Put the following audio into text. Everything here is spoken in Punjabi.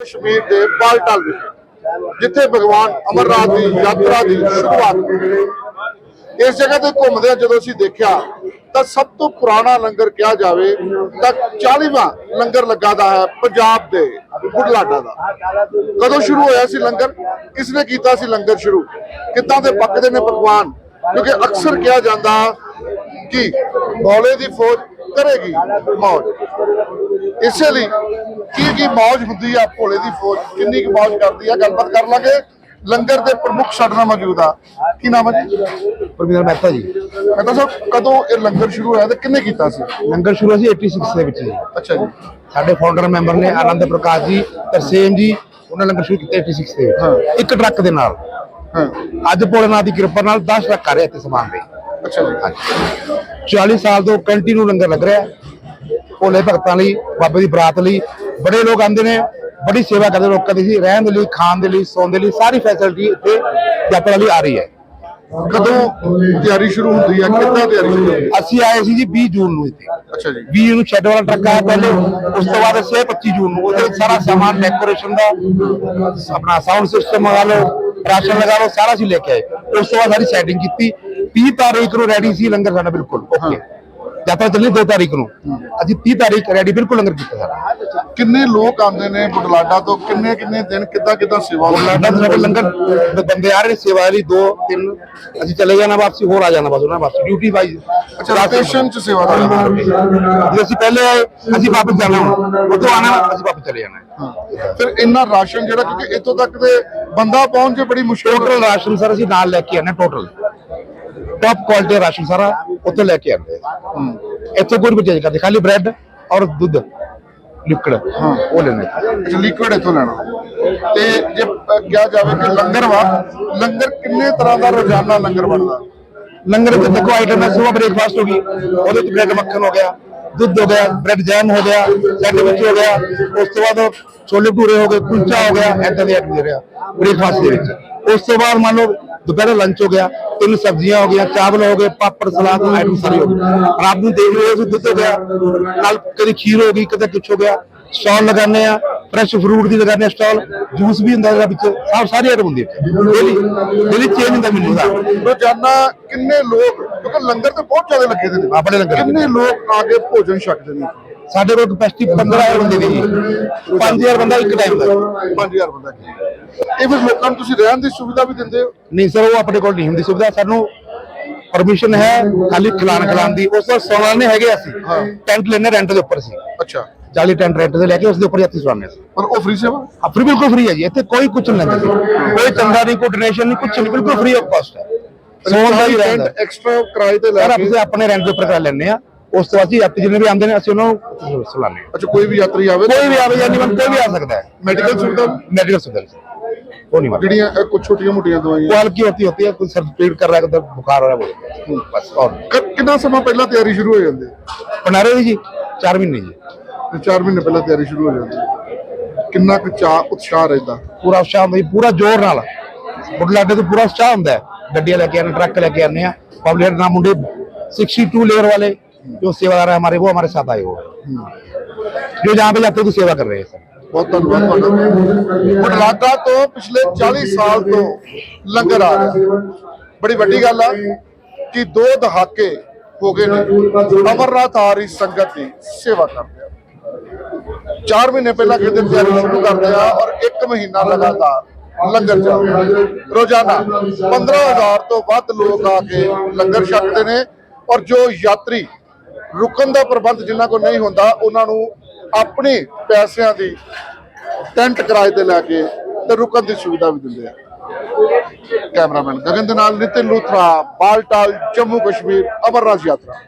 ਕਸ਼ਮੀਰ ਦੇ ਬਾਲਟਾਲ ਵਿਖੇ, ਜਿੱਥੇ ਭਗਵਾਨ ਅਮਰਨਾਥ ਦੀ ਯਾਤਰਾ ਦੀ ਸ਼ੁਰੂਆਤ ਹੋਈ। ਇਸ ਜਗ੍ਹਾ ਤੇ ਘੁੰਮਦੇ ਜਦੋਂ ਅਸੀਂ ਦੇਖਿਆ, ਤਾਂ ਸਭ ਤੋਂ ਪੁਰਾਣਾ ਲੰਗਰ ਕਿਹਾ ਜਾਵੇ, ਤਾਂ 40ਵਾਂ ਲੰਗਰ ਲੱਗਾ ਦਾ ਹੈ ਪੰਜਾਬ ਦੇ ਬੁਢਲਾਡਾ ਦਾ। ਕਦੋਂ ਸ਼ੁਰੂ ਹੋਇਆ ਸੀ ਲੰਗਰ? ਕਿਸ ਨੇ ਕੀਤਾ ਸੀ ਲੰਗਰ ਸ਼ੁਰੂ? ਕਿੱਦਾਂ ਦੇ ਪੱਕਦੇ ਨੇ ਪਕਵਾਨ? ਕਿਉਂਕਿ ਅਕਸਰ ਕਿਹਾ ਜਾਂਦਾ ਕਿ ਬੌਲੇ ਦੀ ਫੌਜ ਕਰੇਗੀ ਮੌਤ ਇਸੇ ਲਈ ਕੀ ਕੀ ਮੌਜ ਹੁੰਦੀ ਆ ਭੋਲੇ ਦੀ ਫੌਜ? ਕਿੰਨੀ ਕੁ ਮੌਜ ਕਰਦੀ ਆ? ਗੱਲਬਾਤ ਕਰ ਲਾਂਗੇ। ਲੰਗਰ ਦੇ ਪ੍ਰਮੁੱਖ ਸਾਡੇ ਨਾਲ ਮੌਜੂਦ ਆ। ਕੀ ਨਾਮ ਹੈ ਜੀ? ਪਰਮਿੰਦਰ ਮਹਿਤਾ ਜੀ। ਮੈਂ ਸਾਹਿਬ ਕਦੋਂ ਇਹ ਲੰਗਰ ਸ਼ੁਰੂ ਹੋਇਆ ਤੇ ਕਿੰਨੇ ਕੀਤਾ ਸੀ? ਲੰਗਰ ਸ਼ੁਰੂ ਸੀ 86 ਦੇ ਵਿੱਚ ਜੀ। ਅੱਛਾ ਜੀ। ਸਾਡੇ ਫਾਊਂਡਰ ਮੈਂਬਰ ਨੇ ਆਨੰਦ ਪ੍ਰਕਾਸ਼ ਜੀ ਤਰਸੇਮ ਜੀ ਉਹਨਾਂ ਲੰਗਰ ਸ਼ੁਰੂ ਕੀਤਾ 86 ਦੇ। ਵਿੱਚ ਇੱਕ ਟਰੱਕ ਦੇ ਨਾਲ। ਹਾਂ। ਅੱਜ ਭੋਲੇਨਾਥ ਦੀ ਕਿਰਪਾ ਨਾਲ 10 ਟਰੱਕ ਆ ਰਹੇ ਇੱਥੇ ਸਮਾਨ ਦੇ। ਅੱਛਾ ਜੀ। ਹਾਂਜੀ। 40 ਸਾਲ ਤੋਂ ਕੰਟੀਨਿਊ ਲੰਗਰ ਲੱਗ ਰਿਹਾ। ਭੋਲੇ ਭਗਤਾਂ ਲਈ ਬਾਬੇ ਦੀ ਬਰਾਤ ਲਈ ਬੜੇ ਲੋਕ ਆਉਂਦੇ ਨੇ ਬੜੀ ਸੇਵਾ ਕਰਦੇ ਲੋਕਾਂ ਦੀ ਸੀ ਰਹਿਣ ਦੇ ਲਈ ਖਾਣ ਦੇ ਲਈ ਸੌਣ ਦੇ ਲਈ ਸਾਰੀ ਫੈਸਿਲਿਟੀ ਇੱਥੇ ਯਾਤਰਾ ਲਈ ਆ ਰਹੀ ਹੈ। ਕਦੋਂ ਤਿਆਰੀ ਸ਼ੁਰੂ ਹੁੰਦੀ ਆ ਕਿੱਦਾਂ ਤਿਆਰੀ ਸ਼ੁਰੂ ਹੁੰਦੀ? ਅਸੀਂ ਆਏ ਸੀ ਜੀ 20 ਜੂਨ ਨੂੰ ਇੱਥੇ। ਅੱਛਾ ਜੀ। 20 ਨੂੰ ਸ਼ੈੱਡ ਵਾਲਾ ਟਰੱਕ ਆਇਆ ਪਹਿਲੇ ਉਸ ਤੋਂ ਬਾਅਦ ਅਸੀਂ 25 ਜੂਨ ਨੂੰ। ਉਹਦੇ ਸਾਰਾ ਸਮਾਨ ਡੈਕੋਰੇਸ਼ਨ ਦਾ ਆਪਣਾ ਸਾਊਂਡ ਸਿਸਟਮ ਲਗਾ ਲਓ ਰਾਸ਼ਨ ਲਗਾ ਲਓ ਸਾਰਾ ਅਸੀਂ ਲੈ ਕੇ ਆਏ। ਉਸ ਤੋਂ ਬਾਅਦ ਸਾਰੀ ਸੈਟਿੰਗ ਕੀਤੀ। 30 ਤਾਰੀਖ ਨੂੰ ਰੈਡੀ ਸੀ ਲੰਗਰ ਸਾਡਾ ਬਿਲਕੁਲ ਓਕੇ ਯਾਤਰਾ ਚੱਲੀ 2 ਤਾਰੀਖ ਨੂੰ। ਅਸੀਂ 30 ਤਾਰੀਖ ਰੈਡੀ ਬਿਲਕੁਲ ਲੰਗਰ ਕੀਤਾ ਸਾਰਾ। ਕਿੰਨੇ ਲੋਕ ਆਉਂਦੇ ਨੇ ਬੁਢਲਾਡਾ ਤੋਂ? ਕਿੰਨੇ ਕਿੰਨੇ ਦਿਨ ਕਿੱਦਾਂ ਕਿੱਦਾਂ ਸੇਵਾ? ਬੁਲਾਡਾ ਤੋਂ ਸਾਡੇ ਲੰਗਰ ਬੰਦੇ ਆ ਰਹੇ ਨੇ ਸੇਵਾ ਲਈ 2 3 ਅਸੀਂ ਚਲੇ ਜਾਣਾ ਵਾਪਸੀ ਹੋਰ ਆ ਜਾਣਾ ਬਸ ਉਹਨਾਂ ਵਾਪਸ ਡਿਊਟੀ ਵਾਈਜ਼ ਅੱਛਾ ਰੋਟੇਸ਼ਨ ਚ ਸੇਵਾ ਦਾ ਜੇ ਅਸੀਂ ਪਹਿਲੇ ਆਏ ਅਸੀਂ ਵਾਪਸ ਜਾਣਾ ਹੁਣ। ਉਦੋਂ ਆਣਾ ਅਸੀਂ ਵਾਪਸ ਚਲੇ ਜਾਣਾ। ਫਿਰ ਇੰਨਾ ਰਾਸ਼ਨ ਜਿਹੜਾ ਕਿਉਂਕਿ ਇੱਥੋਂ ਤੱਕ ਦੇ ਬੰਦਾ ਪਹੁੰਚ ਜੇ ਬੜੀ ਮੁਸ਼ਕਿਲ ਟੋਟਲ ਰਾਸ਼ਨ ਸਰ ਅਸੀਂ ਨਾਲ ਲੈ ਕੇ ਆਨੇ ਟੋਟਲ ਟੌਪ ਕੁਆਲਿਟੀ ਦਾ ਰਾਸ਼ਨ ਸਾਰਾ ਉੱਥੇ ਲੈ ਕੇ ਆਉਂਦੇ ਹਾਂ। ਇੱਥੇ ਕੋਈ ਪਰਚੇਜ ਕਰਦੇ ਖਾਲੀ ਬ੍ਰੈਡ ਔਰ ਦੁੱਧ ਲਿਕਵਿਡ ਹਾਂ। ਉਹ ਲੈਣੇ ਅੱਛਾ ਲਿਕਵਿਡ ਇੱਥੋਂ ਲੈਣਾ। ਤੇ ਜੇ ਅ, ਕਿਹਾ ਜਾਵੇ ਕਿ ਲੰਗਰ ਵਾ ਲੰਗਰ ਕਿੰਨੇ ਤਰ੍ਹਾਂ ਦਾ ਰੋਜ਼ਾਨਾ ਲੰਗਰ ਬਣਦਾ? ਲੰਗਰ ਤੇ ਦੇਖੋ ਆਈਟਮ ਹੈ ਸੁਬਹ ਬ੍ਰੇਕਫਾਸਟ ਹੋ ਗਈ ਉਹਦੇ ਵਿੱਚ ਬ੍ਰੈਡ ਮੱਖਣ ਹੋ ਗਿਆ ਦੁੱਧ ਹੋ ਗਿਆ ਬ੍ਰੈਡ ਜੈਮ ਹੋ ਗਿਆ ਸੈਂਡਵਿਚ ਹੋ ਗਿਆ, ਉਸ ਤੋਂ ਬਾਅਦ ਛੋਲੇ ਭਟੂਰੇ ਹੋ ਗਏ, ਕੁਲਚਾ ਹੋ ਗਿਆ ਐਦਾਂ ਦੇ ਆਈਟਮ ਦੇ ਰਿਹਾ ਬ੍ਰੇਕਫਾਸਟ ਦੇ ਵਿੱਚ। ਉਸ ਤੋਂ ਬਾਅਦ ਮੰਨ ਲਓ ਦੁਪਹਿਰ ਲੰਚ ਹੋ ਗਿਆ, ਤਿੰਨ ਸਬਜ਼ੀਆਂ ਹੋ ਗਈਆਂ, ਚਾਵਲ ਹੋ ਗਏ, ਪਾਪੜ, ਸਲਾਦ ਆਈਟਮ ਸਾਰੀ ਹੋ ਗਈ। ਰਾਤ ਨੂੰ ਦੇਖ ਲਓ ਅਸੀਂ ਦੁੱਧ ਹੋ ਗਿਆ ਨਾਲ ਕਦੇ ਖੀਰ ਹੋ ਗਈ, ਕਦੇ ਕੁਛ ਹੋ ਗਿਆ। ਸਟਾਲ ਲਗਾਉਂਦੇ ਆ ਫਰੈਸ਼ ਫਰੂਟ ਦੀ ਲਗਾਉਂਦੇ ਸਟਾਲ ਜੂਸ ਵੀ ਹੁੰਦਾ ਇਹਦੇ ਵਿੱਚ ਸਭ ਸਾਰੀ ਆਈਟਮ ਹੁੰਦੀ ਡੇਲੀ ਡੇਲੀ ਚੇਂਜ ਹੁੰਦਾ ਮੈਨੂੰ ਦਾ ਰੋਜ਼ਾਨਾ ਕਿੰਨੇ ਲੋਕ ਕਿਉਂਕਿ ਲੰਗਰ ਤੇ ਬਹੁਤ ਜ਼ਿਆਦਾ ਲੱਗੇ ਦੇ ਨੇ। ਆ ਬੜੇ ਲੰਗਰ ਲੱਗੇ। ਕਿੰਨੇ ਲੋਕ ਆ ਕੇ ਭੋਜਨ ਛਕਦੇ ਨੇ? ਸਾਡੇ ਕੋਲ ਕਪੈਸਿਟੀ 15000 ਬੰਦੇ ਦੀ ਜੀ 5000 ਬੰਦਾ ਇੱਕ ਟਾਈਮ ਦਾ। 5000 ਬੰਦਾ। ਇਹ ਫਿਰ ਲੋਕਾਂ ਨੂੰ ਤੁਸੀਂ ਰਹਿਣ ਦੀ ਸੁਵਿਧਾ ਵੀ ਦਿੰਦੇ ਹੋ? ਨਹੀਂ ਸਰ ਉਹ ਆਪਣੇ ਕੋਲ ਨਹੀਂ ਹੁੰਦੀ ਸੁਵਿਧਾ। ਸਾਨੂੰ ਪਰਮਿਸ਼ਨ ਹੈ ਖਾਲੀ ਖਿਲਾਣ ਖਿਲਾਣ ਦੀ ਉਸ ਤੋਂ ਸੋਨਾ ਨੇ ਹੈਗੇ ਅਸੀਂ। ਟੈਂਟ ਲੈਣੇ ਰੈਂਟ ਦੇ ਉੱਪਰ ਸੀ ਅੱਛਾ। 40 ਟੈਂਟ ਰੈਂਟ ਦੇ ਲੈ ਕੇ ਉਸ ਦੇ ਉੱਪਰ ਯਾਤਰੀ ਸਵਾਨੇ ਸੀ ਪਰ ਉਹ ਫ੍ਰੀ ਸੇਵਾ? ਆ ਫ੍ਰੀ ਬਿਲਕੁਲ ਫ੍ਰੀ ਹੈ ਜੀ ਇੱਥੇ ਕੋਈ ਕੁਝ ਨਹੀਂ ਲੈਂਦੇ। ਕੋਈ ਚੰਦਾ ਨਹੀਂ ਕੋਈ ਡੋਨੇਸ਼ਨ ਨਹੀਂ ਕੁਝ ਨਹੀਂ ਬਿਲਕੁਲ ਫ੍ਰੀ ਆਫ ਕਾਸਟ ਹੈ। ਸੋਨ ਦਾ ਹੀ ਰਹਿੰਦਾ। ਐਕਸਟਰਾ ਕਿਰਾਏ ਤੇ ਲੈ ਸਰ ਕੇ ਅਸੀਂ ਆਪਣੇ ਰੈਂਟ ਦੇ ਉੱਪਰ ਕਰ ਲੈਂਦੇ ਆ ਉਸ ਤੋਂ ਬਾਅਦ ਜੀ ਯਾਤਰੀ ਜਿੰਨੇ ਵੀ ਆਉਂਦੇ ਨੇ ਅਸੀਂ ਉਹਨਾਂ ਨੂੰ ਸੁਲਾਣੇ ਅੱਛਾ ਕੋਈ ਵੀ ਯਾਤਰੀ ਆਵੇ ਕੋਈ ਵੀ ਆਵੇ ਜਾਂ ਨਹੀਂ ਕੋਈ ਵੀ ਆ ਸਕਦਾ ਹੈ ਮੈਡੀਕਲ ਸੁਵਿਧਾ मेडिकल सुविधा वो नहीं मांगते ਜਿਹੜੀਆਂ ਕੁਝ ਛੋਟੀਆਂ ਮੋਟੀਆਂ ਦਵਾਈਆਂ वो हल्की होती होती है कुछ सर पेट कर रहा है कदर बुखार हो रहा है वो बस और ਕ- ਕਿੰਨਾ ਸਮਾਂ ਪਹਿਲਾਂ ਤਿਆਰੀ ਸ਼ੁਰੂ ਹੋ ਜਾਂਦੀ ਹੈ बना रहे जी चार महीने जी ਤੇ 4 ਮਹੀਨੇ ਪਹਿਲਾਂ ਤਿਆਰੀ ਸ਼ੁਰੂ ਹੋ ਜਾਂਦੀ ਹੈ ਕਿੰਨਾ ਕੁ ਚਾਹ ਉਤਸ਼ਾਹ ਰਹਿੰਦਾ पूरा उत्साह ਹੁੰਦਾ ਜੀ ਪੂਰਾ ਜ਼ੋਰ ਨਾਲ ਬੁਢਲਾਡੇ ਤੋਂ ਪੂਰਾ ਉਤਸ਼ਾਹ ਹੁੰਦਾ ਹੈ ਗੱਡੀਆਂ ਲੈ ਕੇ ਆਨੇ ਟਰੱਕ ਲੈ ਕੇ ਆਨੇ ਆ पब्लिक ना मुंडे 62 लेयर वाले जो सेवादार है हमारे वो हमारे साथ आए हुए हैं जो जहाँ पे जाते हैं तो सेवा कर रहे हैं सर ਬਹੁਤ ਧੰਨਵਾਦ ਤੁਹਾਡਾ ਬੁਢਲਾਡਾ ਤੋਂ ਪਿਛਲੇ 40 ਸਾਲ ਤੋਂ ਲੰਗਰ ਆ ਰਿਹਾ ਬੜੀ ਵੱਡੀ ਗੱਲ ਆ ਕਿ ਦੋ ਦਹਾਕੇ ਹੋ ਗਏ ਨੇ ਅਮਰਨਾਥ ਆ ਰਹੀ ਸੰਗਤ ਦੀ ਸੇਵਾ ਕਰਦੇ ਆ 4 ਮਹੀਨੇ ਪਹਿਲਾਂ ਕਿਤੇ ਤਿਆਰੀ ਸ਼ੁਰੂ ਕਰਦੇ ਆ ਔਰ 1 ਮਹੀਨਾ ਲਗਾਤਾਰ ਲੰਗਰ ਚੱਲਦਾ ਰੋਜ਼ਾਨਾ 15000 ਤੋਂ ਵੱਧ ਲੋਕ ਆ ਕੇ ਲੰਗਰ ਛਕਦੇ ਨੇ ਔਰ ਜੋ ਯਾਤਰੀ ਰੁਕਣ ਦਾ ਪ੍ਰਬੰਧ ਜਿਨ੍ਹਾਂ ਕੋਲ ਨਹੀਂ ਹੁੰਦਾ, ਉਹਨਾਂ ਨੂੰ ਆਪਣੇ ਪੈਸਿਆਂ ਦੀ ਟੈਂਟ ਕਿਰਾਏ ਤੇ ਲੈ ਕੇ ਤੇ ਰੁਕਣ ਦੀ ਸੁਵਿਧਾ ਵੀ ਦਿੰਦੇ ਆ। ਕੈਮਰਾਮੈਨ ਗਗਨ ਦੇ ਨਾਲ ਨਿਤਿਨ ਲੂਥਰਾ, ਬਾਲਟਾਲ, ਜੰਮੂ ਕਸ਼ਮੀਰ, ਅਮਰਨਾਥ ਯਾਤਰਾ।